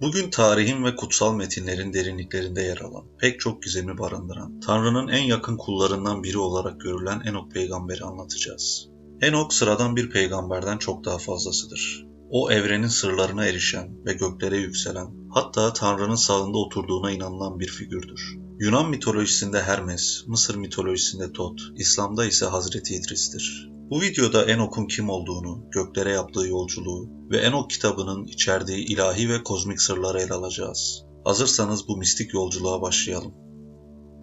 Bugün tarihin ve kutsal metinlerin derinliklerinde yer alan, pek çok gizemi barındıran, Tanrı'nın en yakın kullarından biri olarak görülen Enok peygamberi anlatacağız. Enok sıradan bir peygamberden çok daha fazlasıdır. O evrenin sırlarına erişen ve göklere yükselen, hatta Tanrı'nın sağında oturduğuna inanılan bir figürdür. Yunan mitolojisinde Hermes, Mısır mitolojisinde Tot, İslam'da ise Hazreti İdris'tir. Bu videoda Enok'un kim olduğunu, göklere yaptığı yolculuğu ve Enok kitabının içerdiği ilahi ve kozmik sırları ele alacağız. Hazırsanız bu mistik yolculuğa başlayalım.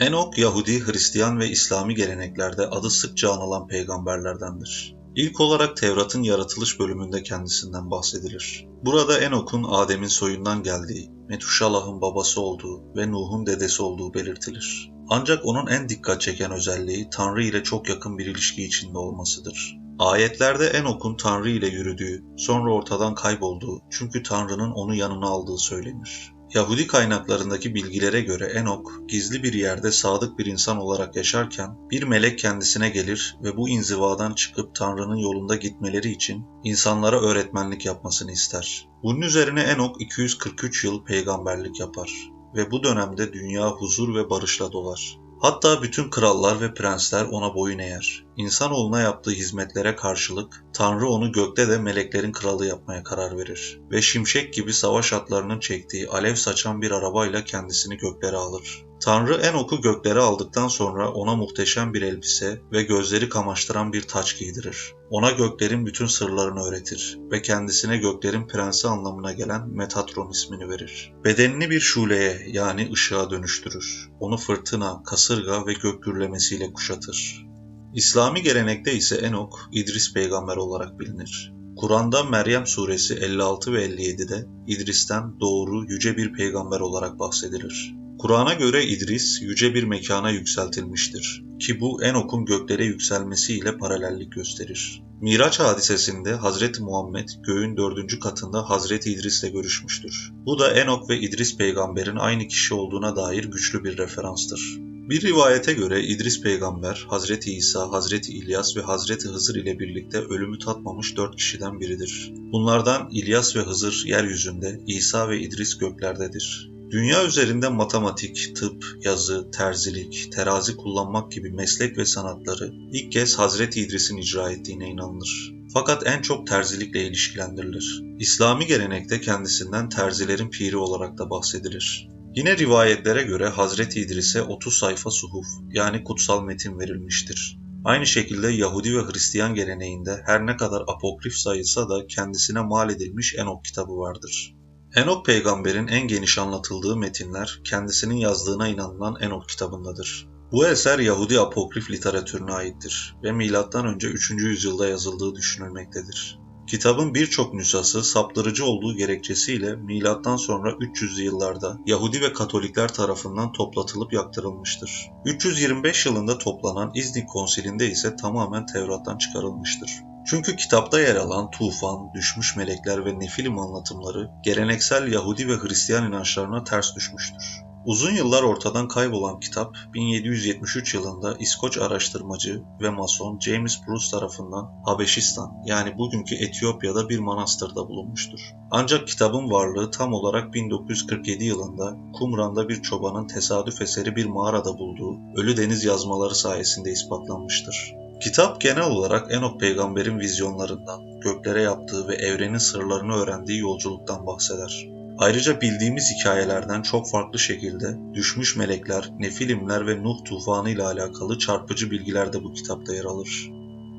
Enok, Yahudi, Hristiyan ve İslami geleneklerde adı sıkça anılan peygamberlerdendir. İlk olarak Tevrat'ın yaratılış bölümünde kendisinden bahsedilir. Burada Enok'un Adem'in soyundan geldiği, Metuşalah'ın babası olduğu ve Nuh'un dedesi olduğu belirtilir. Ancak onun en dikkat çeken özelliği Tanrı ile çok yakın bir ilişki içinde olmasıdır. Ayetlerde Enok'un Tanrı ile yürüdüğü, sonra ortadan kaybolduğu çünkü Tanrı'nın onu yanına aldığı söylenir. Yahudi kaynaklarındaki bilgilere göre Enok gizli bir yerde sadık bir insan olarak yaşarken bir melek kendisine gelir ve bu inzivadan çıkıp Tanrı'nın yolunda gitmeleri için insanlara öğretmenlik yapmasını ister. Bunun üzerine Enok 243 yıl peygamberlik yapar ve bu dönemde dünya huzur ve barışla dolar. Hatta bütün krallar ve prensler ona boyun eğer. İnsanoğluna yaptığı hizmetlere karşılık Tanrı onu gökte de meleklerin kralı yapmaya karar verir ve şimşek gibi savaş atlarının çektiği alev saçan bir arabayla kendisini göklere alır. Tanrı Enok'u göklere aldıktan sonra ona muhteşem bir elbise ve gözleri kamaştıran bir taç giydirir. Ona göklerin bütün sırlarını öğretir ve kendisine göklerin prensi anlamına gelen Metatron ismini verir. Bedenini bir şuleye yani ışığa dönüştürür. Onu fırtına, kasırga ve gök gürlemesiyle kuşatır. İslami gelenekte ise Enok, İdris peygamber olarak bilinir. Kur'an'da Meryem suresi 56 ve 57'de İdris'ten doğru yüce bir peygamber olarak bahsedilir. Kur'an'a göre İdris yüce bir mekana yükseltilmiştir ki bu Enok'un göklere yükselmesiyle paralellik gösterir. Miraç hadisesinde Hazreti Muhammed göğün dördüncü katında Hazreti İdris'le görüşmüştür. Bu da Enok ve İdris peygamberin aynı kişi olduğuna dair güçlü bir referanstır. Bir rivayete göre İdris peygamber, Hazreti İsa, Hazreti İlyas ve Hazreti Hızır ile birlikte ölümü tatmamış dört kişiden biridir. Bunlardan İlyas ve Hızır yeryüzünde, İsa ve İdris göklerdedir. Dünya üzerinde matematik, tıp, yazı, terzilik, terazi kullanmak gibi meslek ve sanatları ilk kez Hazreti İdris'in icra ettiğine inanılır. Fakat en çok terzilikle ilişkilendirilir. İslami gelenekte kendisinden terzilerin piri olarak da bahsedilir. Yine rivayetlere göre Hazreti İdris'e 30 sayfa suhuf yani kutsal metin verilmiştir. Aynı şekilde Yahudi ve Hristiyan geleneğinde her ne kadar apokrif sayılsa da kendisine mal edilmiş Enok kitabı vardır. Enok peygamberin en geniş anlatıldığı metinler kendisinin yazdığına inanılan Enok kitabındadır. Bu eser Yahudi apokrif literatürüne aittir ve M.Ö. 3. yüzyılda yazıldığı düşünülmektedir. Kitabın birçok nüshası saptırıcı olduğu gerekçesiyle milattan sonra 300'lü yıllarda Yahudi ve Katolikler tarafından toplatılıp yaktırılmıştır. 325 yılında toplanan İznik konsilinde ise tamamen Tevrat'tan çıkarılmıştır. Çünkü kitapta yer alan tufan, düşmüş melekler ve nefilim anlatımları geleneksel Yahudi ve Hristiyan inançlarına ters düşmüştür. Uzun yıllar ortadan kaybolan kitap 1773 yılında İskoç araştırmacı ve mason James Bruce tarafından Habeşistan yani bugünkü Etiyopya'da bir manastırda bulunmuştur. Ancak kitabın varlığı tam olarak 1947 yılında Kumran'da bir çobanın tesadüf eseri bir mağarada bulduğu Ölü Deniz yazmaları sayesinde ispatlanmıştır. Kitap genel olarak Enok peygamberin vizyonlarından, göklere yaptığı ve evrenin sırlarını öğrendiği yolculuktan bahseder. Ayrıca bildiğimiz hikayelerden çok farklı şekilde düşmüş melekler, nefilimler ve Nuh tufanı ile alakalı çarpıcı bilgiler de bu kitapta yer alır.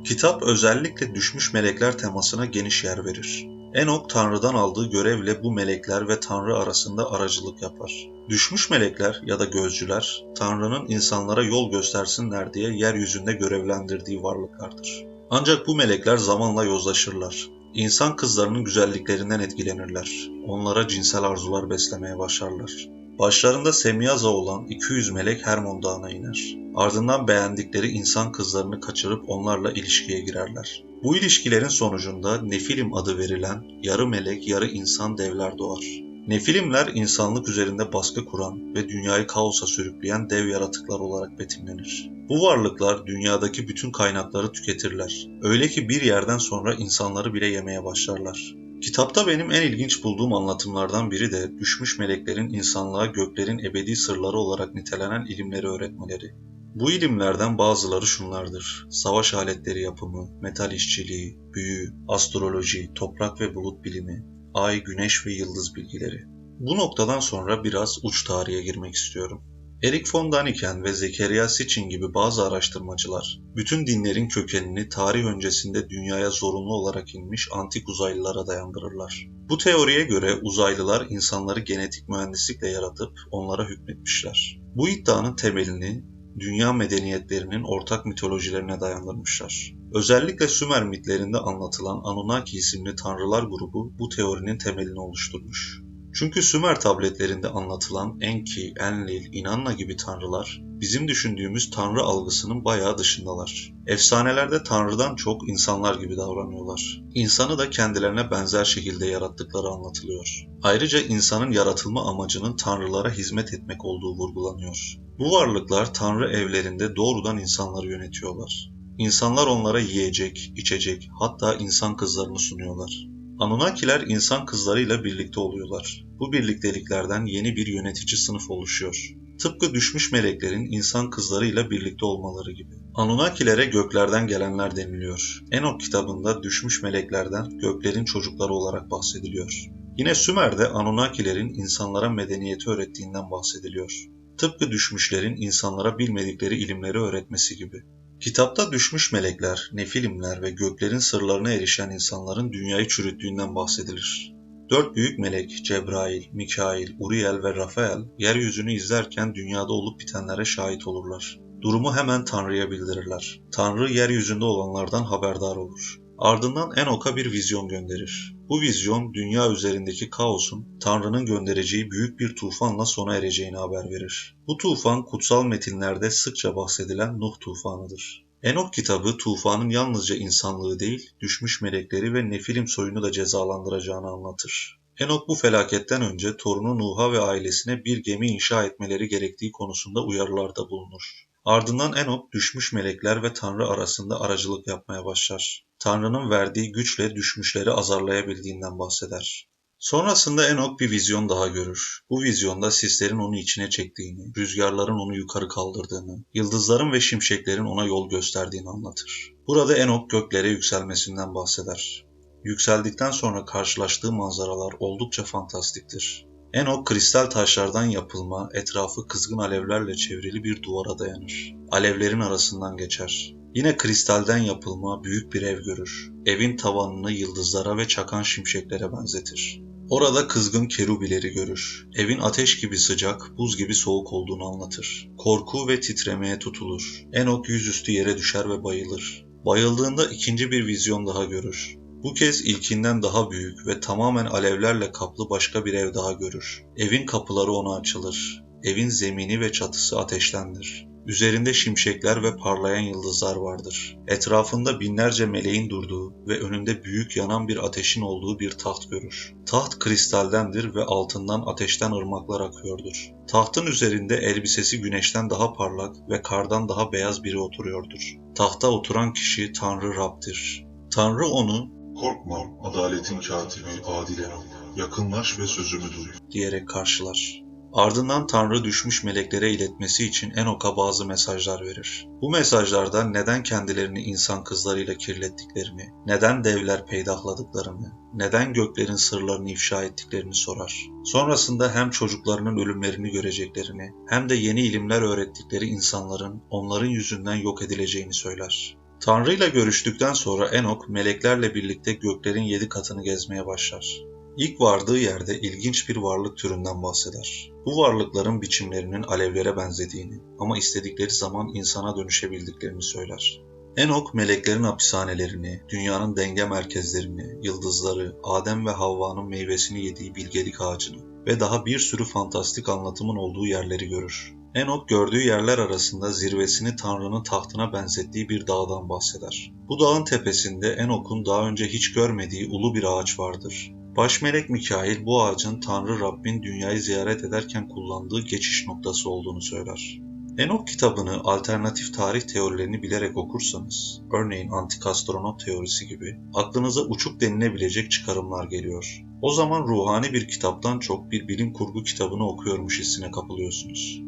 Kitap özellikle düşmüş melekler temasına geniş yer verir. Enok Tanrı'dan aldığı görevle bu melekler ve Tanrı arasında aracılık yapar. Düşmüş melekler ya da gözcüler, Tanrı'nın insanlara yol göstersinler diye yeryüzünde görevlendirdiği varlıklardır. Ancak bu melekler zamanla yozlaşırlar. İnsan kızlarının güzelliklerinden etkilenirler. Onlara cinsel arzular beslemeye başlarlar. Başlarında semyaza olan 200 melek Hermon Dağı'na iner. Ardından beğendikleri insan kızlarını kaçırıp onlarla ilişkiye girerler. Bu ilişkilerin sonucunda Nefilim adı verilen yarı melek yarı insan devler doğar. Nefilimler insanlık üzerinde baskı kuran ve dünyayı kaosa sürükleyen dev yaratıklar olarak betimlenir. Bu varlıklar dünyadaki bütün kaynakları tüketirler. Öyle ki bir yerden sonra insanları bile yemeye başlarlar. Kitapta benim en ilginç bulduğum anlatımlardan biri de düşmüş meleklerin insanlığa göklerin ebedi sırları olarak nitelenen ilimleri öğretmeleri. Bu ilimlerden bazıları şunlardır. Savaş aletleri yapımı, metal işçiliği, büyü, astroloji, toprak ve bulut bilimi, ay, güneş ve yıldız bilgileri. Bu noktadan sonra biraz uç tarihe girmek istiyorum. Erik von Daniken ve Zekeriya Sitchin gibi bazı araştırmacılar, bütün dinlerin kökenini tarih öncesinde dünyaya zorunlu olarak inmiş antik uzaylılara dayandırırlar. Bu teoriye göre uzaylılar insanları genetik mühendislikle yaratıp onlara hükmetmişler. Bu iddianın temelini dünya medeniyetlerinin ortak mitolojilerine dayandırmışlar. Özellikle Sümer mitlerinde anlatılan Anunnaki isimli tanrılar grubu bu teorinin temelini oluşturmuş. Çünkü Sümer tabletlerinde anlatılan Enki, Enlil, Inanna gibi tanrılar bizim düşündüğümüz tanrı algısının bayağı dışındalar. Efsanelerde tanrıdan çok insanlar gibi davranıyorlar. İnsanı da kendilerine benzer şekilde yarattıkları anlatılıyor. Ayrıca insanın yaratılma amacının tanrılara hizmet etmek olduğu vurgulanıyor. Bu varlıklar tanrı evlerinde doğrudan insanları yönetiyorlar. İnsanlar onlara yiyecek, içecek, hatta insan kızlarını sunuyorlar. Anunnakiler insan kızlarıyla birlikte oluyorlar. Bu birlikteliklerden yeni bir yönetici sınıf oluşuyor. Tıpkı düşmüş meleklerin insan kızlarıyla birlikte olmaları gibi. Anunnakilere göklerden gelenler deniliyor. Enok kitabında düşmüş meleklerden göklerin çocukları olarak bahsediliyor. Yine Sümer'de Anunnakilerin insanlara medeniyeti öğrettiğinden bahsediliyor. Tıpkı düşmüşlerin insanlara bilmedikleri ilimleri öğretmesi gibi. Kitapta düşmüş melekler, nefilimler ve göklerin sırlarına erişen insanların dünyayı çürüttüğünden bahsedilir. Dört büyük melek Cebrail, Mikail, Uriel ve Rafael yeryüzünü izlerken dünyada olup bitenlere şahit olurlar. Durumu hemen Tanrı'ya bildirirler. Tanrı yeryüzünde olanlardan haberdar olur. Ardından Enok'a bir vizyon gönderir. Bu vizyon dünya üzerindeki kaosun Tanrı'nın göndereceği büyük bir tufanla sona ereceğini haber verir. Bu tufan kutsal metinlerde sıkça bahsedilen Nuh tufanıdır. Enok kitabı tufanın yalnızca insanlığı değil, düşmüş melekleri ve nefilim soyunu da cezalandıracağını anlatır. Enok bu felaketten önce torunu Nuh'a ve ailesine bir gemi inşa etmeleri gerektiği konusunda uyarılarda bulunur. Ardından Enok düşmüş melekler ve Tanrı arasında aracılık yapmaya başlar. Tanrı'nın verdiği güçle düşmüşleri azarlayabildiğinden bahseder. Sonrasında Enok bir vizyon daha görür. Bu vizyonda sislerin onu içine çektiğini, rüzgarların onu yukarı kaldırdığını, yıldızların ve şimşeklerin ona yol gösterdiğini anlatır. Burada Enok göklere yükselmesinden bahseder. Yükseldikten sonra karşılaştığı manzaralar oldukça fantastiktir. Enok kristal taşlardan yapılma, etrafı kızgın alevlerle çevrili bir duvara dayanır. Alevlerin arasından geçer. Yine kristalden yapılma büyük bir ev görür. Evin tavanını yıldızlara ve çakan şimşeklere benzetir. Orada kızgın kerubileri görür. Evin ateş gibi sıcak, buz gibi soğuk olduğunu anlatır. Korku ve titremeye tutulur. Enok yüzüstü yere düşer ve bayılır. Bayıldığında ikinci bir vizyon daha görür. Bu kez ilkinden daha büyük ve tamamen alevlerle kaplı başka bir ev daha görür. Evin kapıları ona açılır. Evin zemini ve çatısı ateştendir. Üzerinde şimşekler ve parlayan yıldızlar vardır. Etrafında binlerce meleğin durduğu ve önünde büyük yanan bir ateşin olduğu bir taht görür. Taht kristaldendir ve altından ateşten ırmaklar akıyordur. Tahtın üzerinde elbisesi güneşten daha parlak ve kardan daha beyaz biri oturuyordur. Tahta oturan kişi Tanrı Rab'dir. Tanrı onu Korkma, adaletin katibi, adile, yakınlaş ve sözümü duy. diyerek karşılar. Ardından Tanrı düşmüş meleklere iletmesi için Enok'a bazı mesajlar verir. Bu mesajlarda neden kendilerini insan kızlarıyla kirlettiklerini, neden devler peydahladıklarını, neden göklerin sırlarını ifşa ettiklerini sorar. Sonrasında hem çocuklarının ölümlerini göreceklerini, hem de yeni ilimler öğrettikleri insanların onların yüzünden yok edileceğini söyler. Tanrı ile görüştükten sonra Enok meleklerle birlikte göklerin yedi katını gezmeye başlar. İlk vardığı yerde ilginç bir varlık türünden bahseder. Bu varlıkların biçimlerinin alevlere benzediğini ama istedikleri zaman insana dönüşebildiklerini söyler. Enok meleklerin hapishanelerini, dünyanın denge merkezlerini, yıldızları, Adem ve Havva'nın meyvesini yediği bilgelik ağacını ve daha bir sürü fantastik anlatımın olduğu yerleri görür. Enok gördüğü yerler arasında zirvesini Tanrı'nın tahtına benzettiği bir dağdan bahseder. Bu dağın tepesinde Enok'un daha önce hiç görmediği ulu bir ağaç vardır. Baş melek Mikail bu ağacın Tanrı Rabbin dünyayı ziyaret ederken kullandığı geçiş noktası olduğunu söyler. Enok kitabını alternatif tarih teorilerini bilerek okursanız, örneğin antik astronot teorisi gibi, aklınıza uçuk denilebilecek çıkarımlar geliyor. O zaman ruhani bir kitaptan çok bir bilim kurgu kitabını okuyormuş hissine kapılıyorsunuz.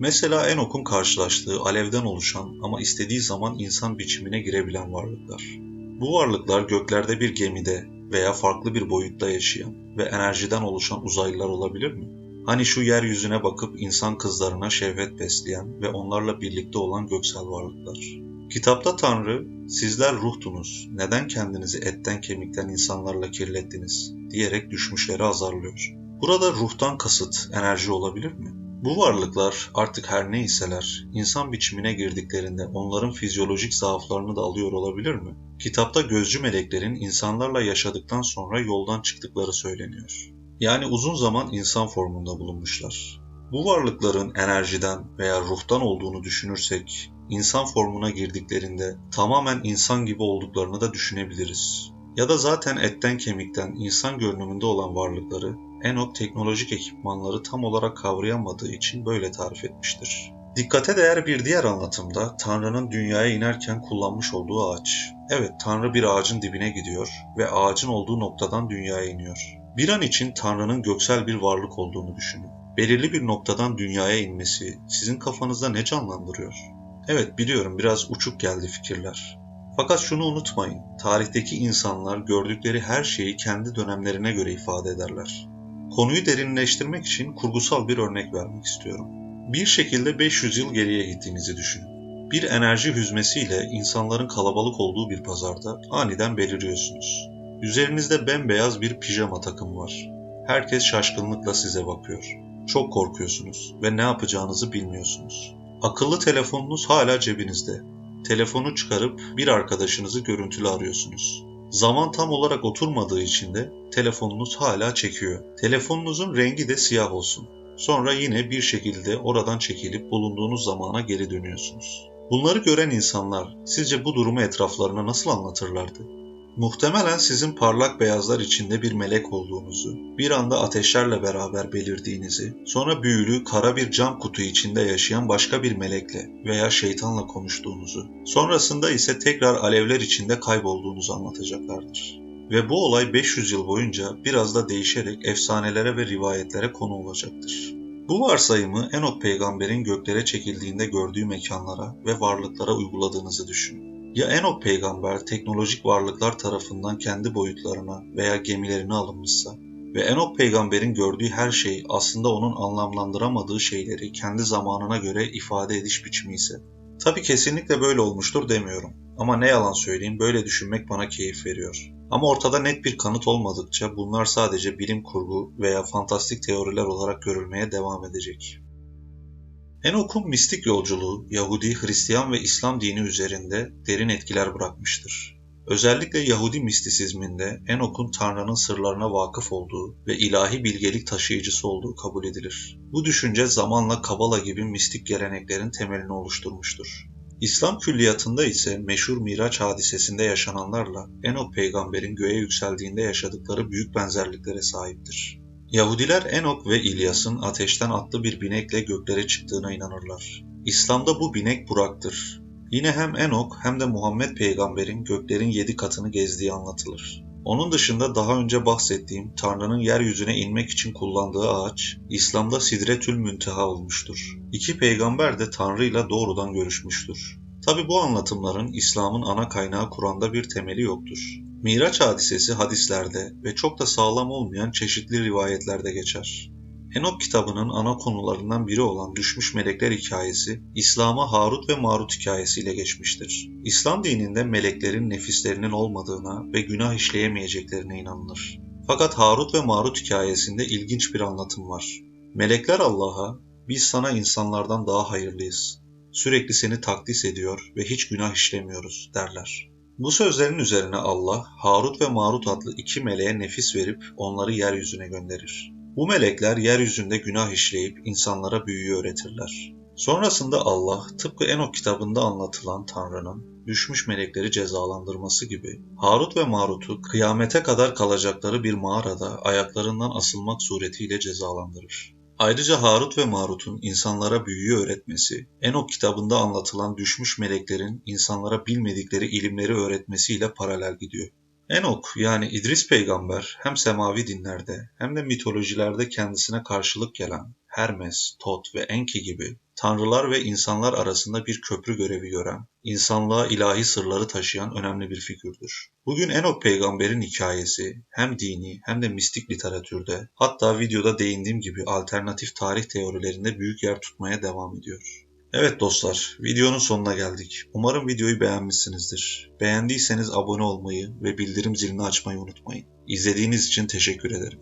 Mesela Enok'un karşılaştığı alevden oluşan ama istediği zaman insan biçimine girebilen varlıklar. Bu varlıklar göklerde bir gemide veya farklı bir boyutta yaşayan ve enerjiden oluşan uzaylılar olabilir mi? Hani şu yeryüzüne bakıp insan kızlarına şehvet besleyen ve onlarla birlikte olan göksel varlıklar. Kitapta Tanrı, sizler ruhtunuz, neden kendinizi etten kemikten insanlarla kirlettiniz diyerek düşmüşleri azarlıyor. Burada ruhtan kasıt enerji olabilir mi? Bu varlıklar artık her neyseler insan biçimine girdiklerinde onların fizyolojik zaaflarını da alıyor olabilir mi? Kitapta gözcü meleklerin insanlarla yaşadıktan sonra yoldan çıktıkları söyleniyor. Yani uzun zaman insan formunda bulunmuşlar. Bu varlıkların enerjiden veya ruhtan olduğunu düşünürsek, insan formuna girdiklerinde tamamen insan gibi olduklarını da düşünebiliriz. Ya da zaten etten kemikten insan görünümünde olan varlıkları Enoch teknolojik ekipmanları tam olarak kavrayamadığı için böyle tarif etmiştir. Dikkate değer bir diğer anlatımda Tanrı'nın dünyaya inerken kullanmış olduğu ağaç. Evet Tanrı bir ağacın dibine gidiyor ve ağacın olduğu noktadan dünyaya iniyor. Bir an için Tanrı'nın göksel bir varlık olduğunu düşünün. Belirli bir noktadan dünyaya inmesi sizin kafanızda ne canlandırıyor? Evet biliyorum biraz uçuk geldi fikirler. Fakat şunu unutmayın, tarihteki insanlar gördükleri her şeyi kendi dönemlerine göre ifade ederler. Konuyu derinleştirmek için kurgusal bir örnek vermek istiyorum. Bir şekilde 500 yıl geriye gittiğinizi düşünün. Bir enerji hüzmesiyle insanların kalabalık olduğu bir pazarda aniden beliriyorsunuz. Üzerinizde bembeyaz bir pijama takımı var. Herkes şaşkınlıkla size bakıyor. Çok korkuyorsunuz ve ne yapacağınızı bilmiyorsunuz. Akıllı telefonunuz hala cebinizde. Telefonu çıkarıp bir arkadaşınızı görüntülü arıyorsunuz. Zaman tam olarak oturmadığı için de telefonunuz hala çekiyor. Telefonunuzun rengi de siyah olsun. Sonra yine bir şekilde oradan çekilip bulunduğunuz zamana geri dönüyorsunuz. Bunları gören insanlar sizce bu durumu etraflarına nasıl anlatırlardı? Muhtemelen sizin parlak beyazlar içinde bir melek olduğunuzu, bir anda ateşlerle beraber belirdiğinizi, sonra büyülü kara bir cam kutu içinde yaşayan başka bir melekle veya şeytanla konuştuğunuzu, sonrasında ise tekrar alevler içinde kaybolduğunuzu anlatacaklardır. Ve bu olay 500 yıl boyunca biraz da değişerek efsanelere ve rivayetlere konu olacaktır. Bu varsayımı Enok peygamberin göklere çekildiğinde gördüğü mekanlara ve varlıklara uyguladığınızı düşünün. Ya Enok peygamber teknolojik varlıklar tarafından kendi boyutlarına veya gemilerine alınmışsa ve Enok peygamberin gördüğü her şey aslında onun anlamlandıramadığı şeyleri kendi zamanına göre ifade ediş biçimi ise. Tabi kesinlikle böyle olmuştur demiyorum. Ama ne yalan söyleyeyim böyle düşünmek bana keyif veriyor. Ama ortada net bir kanıt olmadıkça bunlar sadece bilim kurgu veya fantastik teoriler olarak görülmeye devam edecek. Enok'un mistik yolculuğu Yahudi, Hristiyan ve İslam dini üzerinde derin etkiler bırakmıştır. Özellikle Yahudi mistisizminde Enok'un Tanrı'nın sırlarına vakıf olduğu ve ilahi bilgelik taşıyıcısı olduğu kabul edilir. Bu düşünce zamanla Kabala gibi mistik geleneklerin temelini oluşturmuştur. İslam külliyatında ise meşhur Miraç hadisesinde yaşananlarla Enok peygamberin göğe yükseldiğinde yaşadıkları büyük benzerliklere sahiptir. Yahudiler Enok ve İlyas'ın ateşten atlı bir binekle göklere çıktığına inanırlar. İslam'da bu binek Burak'tır. Yine hem Enok hem de Muhammed peygamberin göklerin yedi katını gezdiği anlatılır. Onun dışında daha önce bahsettiğim Tanrı'nın yeryüzüne inmek için kullandığı ağaç, İslam'da Sidretül Münteha olmuştur. İki peygamber de Tanrı ile doğrudan görüşmüştür. Tabi bu anlatımların İslam'ın ana kaynağı Kur'an'da bir temeli yoktur. Miraç hadisesi hadislerde ve çok da sağlam olmayan çeşitli rivayetlerde geçer. Enok kitabının ana konularından biri olan düşmüş melekler hikayesi, İslam'a Harut ve Marut hikayesiyle geçmiştir. İslam dininde meleklerin nefislerinin olmadığına ve günah işleyemeyeceklerine inanılır. Fakat Harut ve Marut hikayesinde ilginç bir anlatım var. Melekler Allah'a, biz sana insanlardan daha hayırlıyız. Sürekli seni takdis ediyor ve hiç günah işlemiyoruz derler. Bu sözlerin üzerine Allah, Harut ve Marut adlı iki meleğe nefis verip onları yeryüzüne gönderir. Bu melekler yeryüzünde günah işleyip insanlara büyüyü öğretirler. Sonrasında Allah tıpkı Enok kitabında anlatılan Tanrı'nın düşmüş melekleri cezalandırması gibi Harut ve Marut'u kıyamete kadar kalacakları bir mağarada ayaklarından asılmak suretiyle cezalandırır. Ayrıca Harut ve Marut'un insanlara büyüyü öğretmesi, Enok kitabında anlatılan düşmüş meleklerin insanlara bilmedikleri ilimleri öğretmesiyle paralel gidiyor. Enok yani İdris peygamber hem semavi dinlerde hem de mitolojilerde kendisine karşılık gelen Hermes, Tot ve Enki gibi tanrılar ve insanlar arasında bir köprü görevi gören, insanlığa ilahi sırları taşıyan önemli bir figürdür. Bugün Enok peygamberin hikayesi hem dini hem de mistik literatürde hatta videoda değindiğim gibi alternatif tarih teorilerinde büyük yer tutmaya devam ediyor. Evet dostlar, videonun sonuna geldik. Umarım videoyu beğenmişsinizdir. Beğendiyseniz abone olmayı ve bildirim zilini açmayı unutmayın. İzlediğiniz için teşekkür ederim.